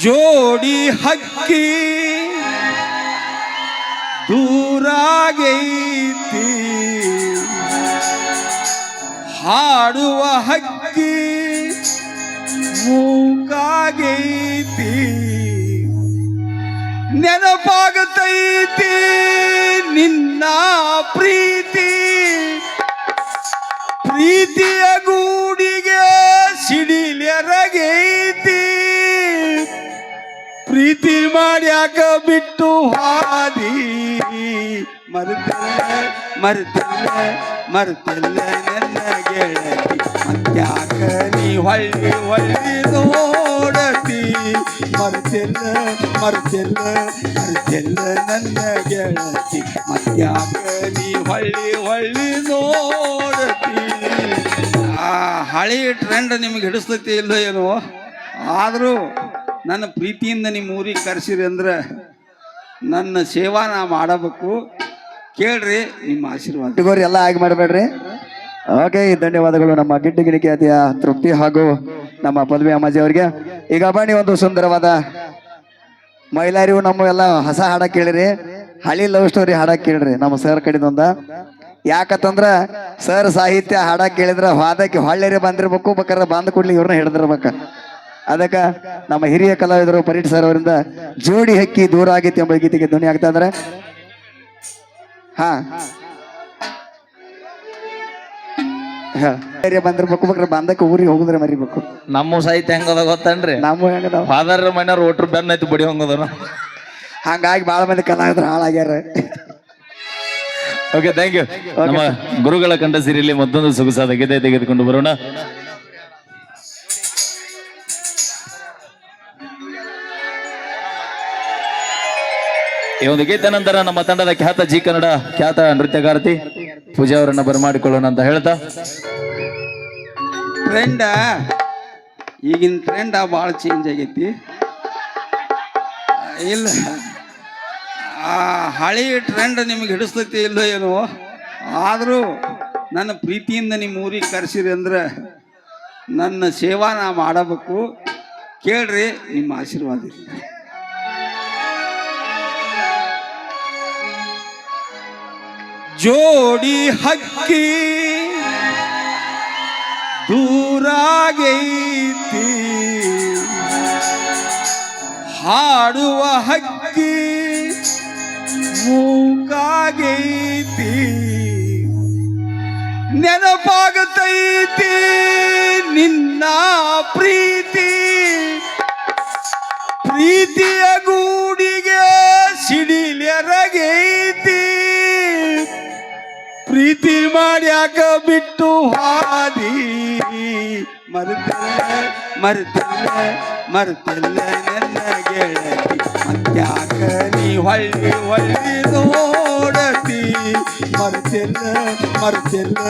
ಜೋಡಿ ಹಕ್ಕಿ ದೂರಾಗೈತಿ ಹಾಡುವ ಹಕ್ಕಿ ಮೂಕಾಗೈತಿ ನೆನಪಾಗತೈತಿ ನಿನ್ನ ಪ್ರೀತಿ. ಪ್ರೀತಿಯ ಗೂಡಿಗೆ ಸಿಡಿಲೆರಗೈತಿ ಪ್ರೀತಿ ಮಾಡ್ಯಾಕ ಬಿಟ್ಟು ಹಾದಿ. ಮರುತಲ್ಲ ಮರುತಲ್ಲ ಮರುತಲ್ಲ ನನ್ನ ಗೆಳತಿ. ಮತ್ಯಾಕ ನೀ ಹೊಳ್ಳಿ ಹೊಳ್ಳಿ ನೋಡತಿ ಮರುತಿಲ್ಲ ಮರುತಿಲ್ಲ ಮರುತಿಲ್ಲ ನನ್ನ ಗೆಳತಿ. ಮತ್ಯಾಕ ನೀ ಹೊಳ್ಳಿ ಹೊಳ್ಳಿ ನೋಡತಿ ಆ ಹಳೆ ಟ್ರೆಂಡ್ ನಿಮ್ಗೆ ಹಿಡಿಸ್ತೈತಿ ಇಲ್ಲ ಏನೋ. ಆದರೂ ನನ್ನ ಪ್ರೀತಿಯಿಂದ ನಿಮ್ಮ ಊರಿಗೆ ಕರೆಸಿರಿ ಅಂದ್ರೆ ನನ್ನ ಸೇವಾ ನಾ ಮಾಡಬೇಕು. ಕೇಳ್ರಿ, ನಿಮ್ಮ ಆಶೀರ್ವಾದ. ಎಲ್ಲ ಆಗಿ ಮಾಡಬೇಡ್ರಿ. ಓಕೆ ಧನ್ಯವಾದಗಳು ನಮ್ಮ ಗಿಡ್ಡ ಅತಿಯ ತೃಪ್ತಿ ಹಾಗೂ ನಮ್ಮ ಪದವಿ ಅಮ್ಮಾಜಿ ಅವರಿಗೆ. ಈಗ ಬಾಣಿ ಒಂದು ಸುಂದರವಾದ ಮಹಿಳೆಯರಿಗೂ ನಮ್ಮ ಎಲ್ಲ ಹೊಸ ಹಾಡ ಕೇಳಿರಿ. ಹಳಿ ಲವ್ ಸ್ಟೋರಿ ಹಾಡ ಕೇಳ್ರಿ ನಮ್ಮ ಸರ್ ಕಡೆದೊಂದ. ಯಾಕಂತಂದ್ರ ಸರ್ ಸಾಹಿತ್ಯ ಹಾಡ ಕೇಳಿದ್ರ ವಾದಕ್ಕೆ ಹೊಳ್ಳೆರಿ ಬಂದಿರ್ಬೇಕು, ಬೇಕಾದ್ರೆ ಬಂದ್ ಕೂಡ್ಲಿ ಇವ್ರನ್ನ ಹಿಡಿದಿರ್ಬೇಕ. ಅದಕ್ಕ ನಮ್ಮ ಹಿರಿಯ ಕಲಾವಿದರು ಪರೀಟ್ ಸರ್ ಅವರಿಂದ ಜೋಡಿ ಹಕ್ಕಿ ದೂರ ಆಗಿತ್ತು ಎಂಬ ಗೀತೆಗೆ ಧ್ವನಿ ಆಗ್ತಾ ಇದ್ರೆ. ಹಾ. ಬಂದ್ರು ಬಂದಿರ್ಬೇಕು ಬೇಕಾದ್ರೆ ಬಂದಕ್ಕೆ ಊರಿಗೆ ಹೋಗುದ್ರೆ ಮರಿಬೇಕು. ನಮ್ಮ ಸಾಹಿತ್ಯ ಹೆಂಗದ ಗೊತ್ತನ್ರಿ? ನಮ್ಮ ಹೆಂಗದ? ಫಾದರ್ ಮನೆಯವ್ರು ಒಟ್ರು ಬೆನ್ನ ಐತಿ ಬಡಿ ಹಂಗದ ಹಂಗಾಗಿ ಬಾಳ ಮಂದಿ ಕಲಾವಿದ್ರು ಹಾಳಾಗ್ಯಾರ. ಓಕೆ ಥ್ಯಾಂಕ್ ಯು ನಮ್ಮ ಗುರುಗಳ ಕಂಡ ಸಿರಿಯಲ್ಲಿ ಮತ್ತೊಂದು ಸೊಗಸಾದ ಗೀತೆ ತೆಗೆದುಕೊಂಡು ಬರೋಣ. ಈ ಒಂದು ಗೀತೆ ನಂತರ ನಮ್ಮ ತಂಡದ ಖ್ಯಾತ ಜಿ ಕನ್ನಡ, ಖ್ಯಾತ ನೃತ್ಯಗಾರ್ತಿ ಪೂಜಾ ಅವರನ್ನ ಬರಮಾಡಿಕೊಳ್ಳೋಣ ಅಂತ ಹೇಳ್ತಾ. ಟ್ರೆಂಡ ಈಗಿನ ಟ್ರೆಂಡ ಭಾಳ ಚೇಂಜ್ ಆಗೈತಿ. ಇಲ್ಲ. ಆ ಹಳಿ ಟ್ರೆಂಡ್ ನಿಮಗೆ ಹಿಡಿಸ್ತೈತಿ ಇಲ್ಲೋ ಏನೋ? ಆದರೂ ನನ್ನ ಪ್ರೀತಿಯಿಂದ ನಿಮ್ಮ ಊರಿಗೆ ಕರೆಸಿರಿ ಅಂದ್ರೆ ನನ್ನ ಸೇವಾ ನಾ ಮಾಡಬೇಕು. ಕೇಳ್ರಿ, ನಿಮ್ಮ ಆಶೀರ್ವಾದ ಜೋಡಿ ಹಕ್ಕಿ ದೂರಾಗೈತಿ. ಹಾಡುವ ಹಕ್ಕಿ ಮೂಕಾಗೈತಿ. ನೆನಪಾಗತೈತಿ ನಿನ್ನ ಪ್ರೀತಿ. ಪ್ರೀತಿಯ ಪ್ರೀತಿ ಮಾಡ್ಯಾಕ ಬಿಟ್ಟು ಹಾದಿ ಮರುತಿಲ್ಲ ಮರುತಿಲ್ಲ ಮರುತಿಲ್ಲ ನನ್ನ ಗೆಳತಿ ಮತ್ಯಾಕ ನೀ ಹೊಳ್ಳಿ ಹೊಳ್ಳಿ ನೋಡತಿ ಮರುತಿಲ್ಲ ಮರುತಿಲ್ಲ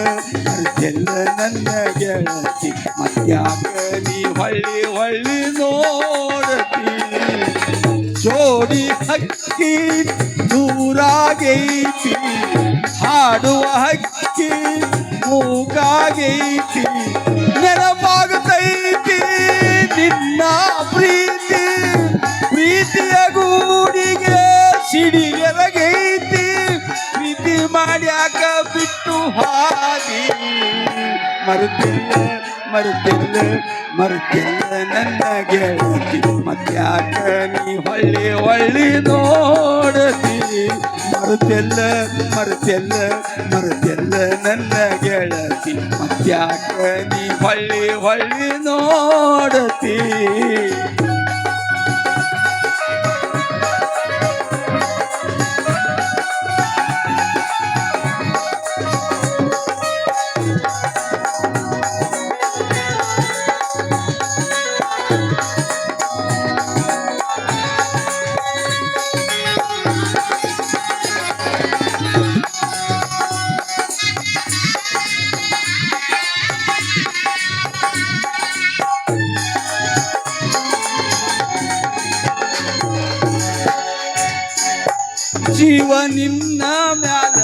ಮರುತಿಲ್ಲ ನನ್ನ ಗೆಳತಿ ಮತ್ಯಾಕ ನೀ ಹೊಳ್ಳಿ ಹೊಳ್ಳಿ ನೋಡತಿ ಜೋಡಿ ಹಕ್ಕಿ ದೂರಾಗೈತಿ ಹಾಡುವ ಹಕ್ಕಿ ಮೂಗಾಗೈತಿ, ನೆನಪಾಗುತ್ತೈತಿ ನಿನ್ನ ಪ್ರೀತಿ. ಪ್ರೀತಿಯ ಗೂಡಿಗೆ ಸಿಡಿಗೆರಗೈತಿ ಪ್ರೀತಿ ಮಾಡ್ಯಾಕ ಬಿಟ್ಟು ಹಾದಿ. ಮರುತಿಲ್ಲ ಮರುತಿಲ್ಲ ಮರುತಿಲ್ಲ ನನ್ನ ಗೆಳತಿ ಮತ್ಯಾಕ ನೀ ಹೊಳ್ಳಿ ಹೊಳ್ಳಿ ನೋಡತಿ? ಮರುತಿಲ್ಲ ಮರುತಿಲ್ಲ ಮರುತಿಲ್ಲ ನನ್ನ ಗೆಳತಿ ಮತ್ಯಾಕ ನೀ ಹೊಳ್ಳಿ ಹೊಳ್ಳಿ ನೋಡತಿ? ಜೀವ ನಿನ್ನ ಮ್ಯಾಲ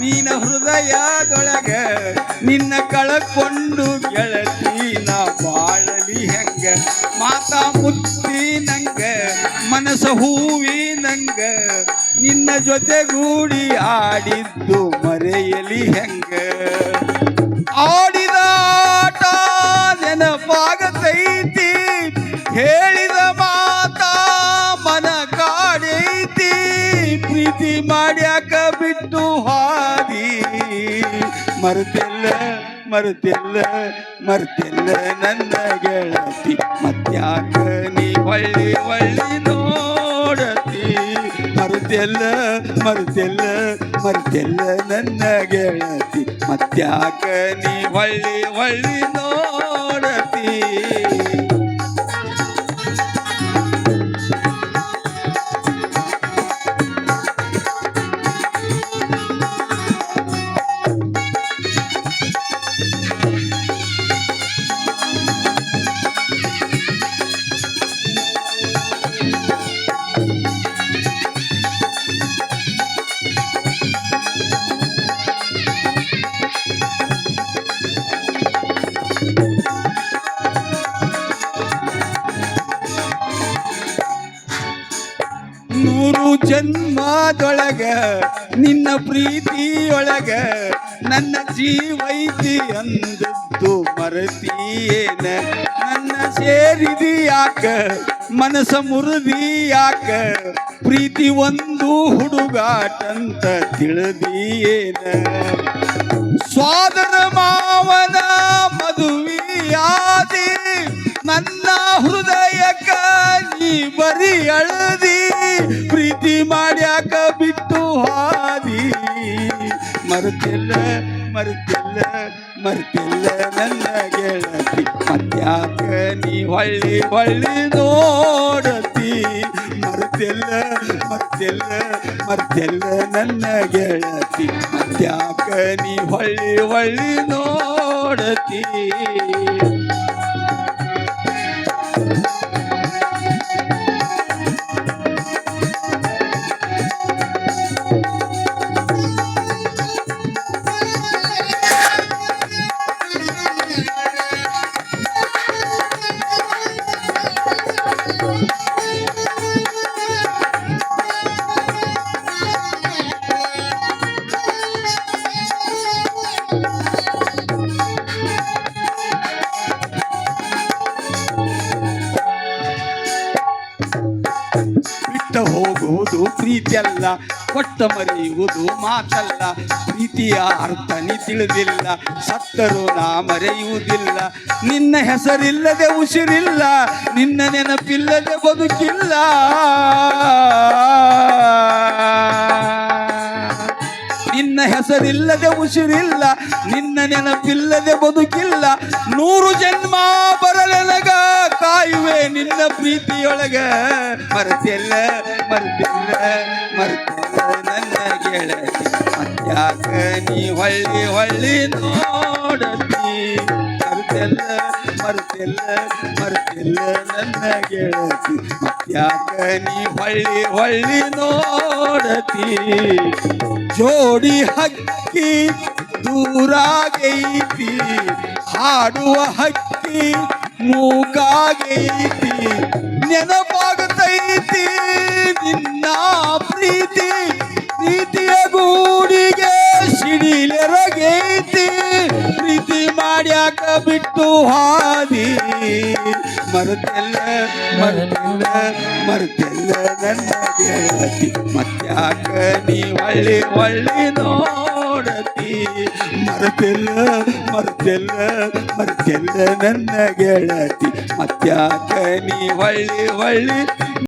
ನೀನ ಹೃದಯದೊಳಗ, ನಿನ್ನ ಕಳಕೊಂಡು ನಾ ಬಾಳಲಿ ಹೆಂಗ? ಮಾತಾ ಮುತ್ತಿ ನಂಗ ಹೂವಿನಂಗ ನಿನ್ನ ಜೊತೆಗೂಡಿ ಆಡಿದ್ದು ಮರೆಯಲಿ ಹೆಂಗ? ಮರೆತಿಲ್ಲ ಮರೆತಿಲ್ಲ ಮರೆತಿಲ್ಲ ನನ್ನ ಗೆಳತಿ. ಮತ್ಯಾಕ ನೀ ಒಳ್ಳಿ ಒಳ್ಳಿ ನೋಡತಿ. ಮರೆತಿಲ್ಲ ಮರೆತಿಲ್ಲ ಮರೆತಿಲ್ಲ ನನ್ನ ಗೆಳತಿ. ಮತ್ಯಾಕ ನೀ ಒಳ್ಳಿ ಒಳ್ಳಿ ನೋಡತಿ. ಜನ್ಮದೊಳಗ ನಿನ್ನ ಪ್ರೀತಿಯೊಳಗ ನನ್ನ ಜೀವೈತಿ ಅಂದದ್ದು ಮರತೀಯೇನ ನನ್ನ ಸೇರಿದಿ ಯಾಕ ಮನಸ ಮುರಿದಿ ಯಾಕ ಪ್ರೀತಿ ಒಂದು ಹುಡುಗಾಟಂತ ತಿಳಿದಿಯೇನ ಸ್ವಾದರ ಮಾವನ ಮದುವೆಯಾದಿ ನನ್ನ ಹೃದಯಕ್ಕ ನೀ ಬರಿ ಅಳದಿ ಮರೆತಿಲ್ಲ, ಮರುತಿಲ್ಲ ಮರುತಿಲ್ಲ ನನ್ನ ಗೆಳತಿ. ಮತ್ಯಾಕ ನೀ ಹೊಳ್ಳಿ ಹೊಳ್ಳಿ ನೋಡತಿ? ಮರುತಿಲ್ಲ, ಮರ್ತಿಲ್ಲ ಮರ್ತಿಲ್ಲ ನನ್ನ ಗೆಳತಿ. ಮತ್ಯಾಕ ನೀ ಹೊಳ್ಳಿ ಹೊಳ್ಳಿ ನೋಡತಿ? ಪ್ರೀತಿಯಲ್ಲ ಕೊಟ್ಟ ಮರೆಯುವುದು ಮಾತಲ್ಲ. ಪ್ರೀತಿಯ ಅರ್ಥ ನೀ ತಿಳಿದಿಲ್ಲ, ಸತ್ತರು ನಾ ಮರೆಯುವುದಿಲ್ಲ. ನಿನ್ನ ಹೆಸರಿಲ್ಲದೆ ಉಸಿರಿಲ್ಲ, ನಿನ್ನ ನೆನಪಿಲ್ಲದೆ ಬದುಕಿಲ್ಲ. ನಿನ್ನ ಹೆಸರಿಲ್ಲದೆ ಉಸಿರಿಲ್ಲ, ನಿನ್ನ ನೆನಪಿಲ್ಲದೆ ಬದುಕಿಲ್ಲ. ನೂರು ಜನ್ಮ ಬರಲೆನಗ ಕಾಯುವೆ ನಿನ್ನ ಪ್ರೀತಿಯೊಳಗ. ಮರೆತಿಲ್ಲ ಮರೆತಿಲ್ಲ ಮರೆತಿಲ್ಲ ನನ್ನ ಗೆಳತಿ. ಮತ್ಯಾಕ ನೀ ಹೊಳ್ಳಿ ಹೊಳ್ಳಿ ನೋಡತಿ? ಮರೆತಿಲ್ಲ ಮರೆತಿಲ್ಲ, ಮರ್ತಿಲ್ಲ ನನ್ನ ಗೆಳತಿ. ಯಾಕ ನೀ ಹೊಳ್ಳಿ ಹೊಳ್ಳಿ ನೋಡತಿ? ಜೋಡಿ ಹಕ್ಕಿ ದೂರಾಗೈತಿ, ಹಾಡುವ ಹಕ್ಕಿ ಮೂಕಾಗೈತಿ. ನೆನಪಾಗತೈತಿ ನಿನ್ನ ಪ್ರೀತಿ, ಪ್ರೀತಿಯ ಮಾಡ್ಯಾಕ ಬಿಟ್ಟು ಹಾದಿ ಮರೆತಿಲ್ಲ ಮರೆತಿಲ್ಲ ಮರೆತಿಲ್ಲ ನನ್ನ ಗೆಳತಿ. ಮತ್ಯಾಕ ನೀ ಒಳ್ಳಿ ಒಳ್ಳಿ ನೋಡತಿ. ಮರೆತಿಲ್ಲ ಮರೆತಿಲ್ಲ ಮರೆತಿಲ್ಲ ನನ್ನ ಗೆಳತಿ. ಮತ್ಯಾಕ ನೀ ಒಳ್ಳಿ ಒಳ್ಳಿ